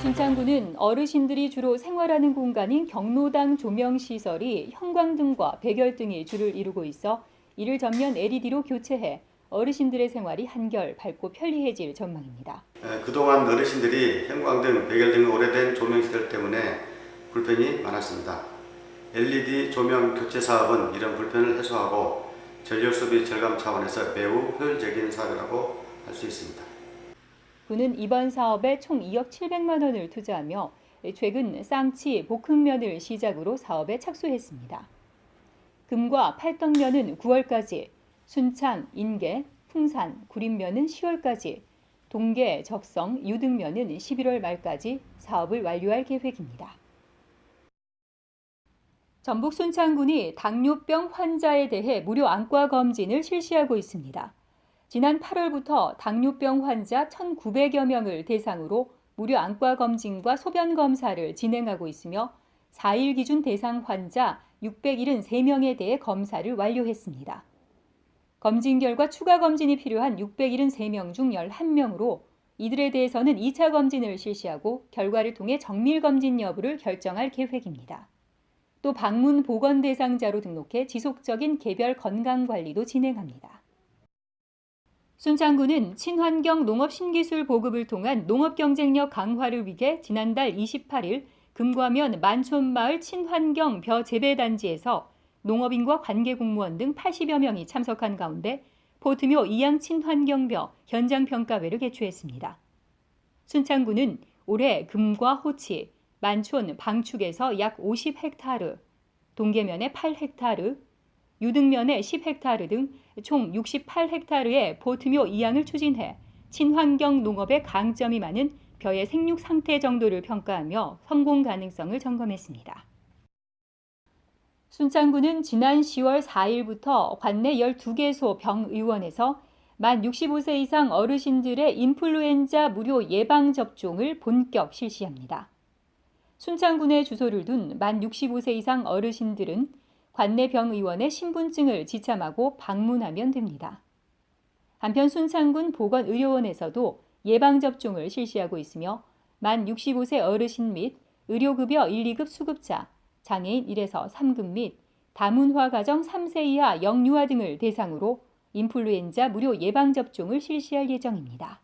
순창구는 어르신들이 주로 생활하는 공간인 경로당 조명 시설이 형광등과 백열등이 주를 이루고 있어 이를 전면 LED로 교체해 어르신들의 생활이 한결 밝고 편리해질 전망입니다. 에, 그동안 어르신들이 형광등, 백열등 오래된 조명 시설 때문에 불편이 많았습니다. LED 조명 교체 사업은 이런 불편을 해소하고 전력 소비 절감 차원에서 매우 효율적인 사업이라고 할 수 있습니다. 구는 이번 사업에 총 2억 700만 원을 투자하며 최근 쌍치 볶음면을 시작으로 사업에 착수했습니다. 금과 팔떡면은 9월까지, 순창, 인계, 풍산, 구림면은 10월까지, 동계, 적성, 유등면은 11월 말까지 사업을 완료할 계획입니다. 전북 순창군이 당뇨병 환자에 대해 무료 안과 검진을 실시하고 있습니다. 지난 8월부터 당뇨병 환자 1,900여 명을 대상으로 무료 안과 검진과 소변 검사를 진행하고 있으며 4일 기준 대상 환자 673명에 대해 검사를 완료했습니다. 검진 결과 추가 검진이 필요한 673명 중 11명으로 이들에 대해서는 2차 검진을 실시하고 결과를 통해 정밀 검진 여부를 결정할 계획입니다. 또 방문 보건 대상자로 등록해 지속적인 개별 건강 관리도 진행합니다. 순창구는 친환경 농업 신기술 보급을 통한 농업 경쟁력 강화를 위해 지난달 28일 금과면 만촌마을 친환경 벼 재배 단지에서 농업인과 관계 공무원 등 80여 명이 참석한 가운데 포트묘 이양 친환경 벼 현장 평가회를 개최했습니다. 순창구는 올해 금과 호치, 만촌 방축에서 약 50헥타르, 동계면에 8헥타르, 유등면에 10헥타르 등 총 68헥타르의 보트묘 이양을 추진해 친환경 농업의 강점이 많은 벼의 생육 상태 정도를 평가하며 성공 가능성을 점검했습니다. 순창구는 지난 10월 4일부터 관내 12개소 병의원에서 만 65세 이상 어르신들의 인플루엔자 무료 예방 접종을 본격 실시합니다. 순창군에 주소를 둔 만 65세 이상 어르신들은 관내 병의원의 신분증을 지참하고 방문하면 됩니다. 한편 순창군 보건의료원에서도 예방접종을 실시하고 있으며 만 65세 어르신 및 의료급여 1, 2급 수급자, 장애인 1에서 3급 및 다문화 가정 3세 이하 영유아 등을 대상으로 인플루엔자 무료 예방접종을 실시할 예정입니다.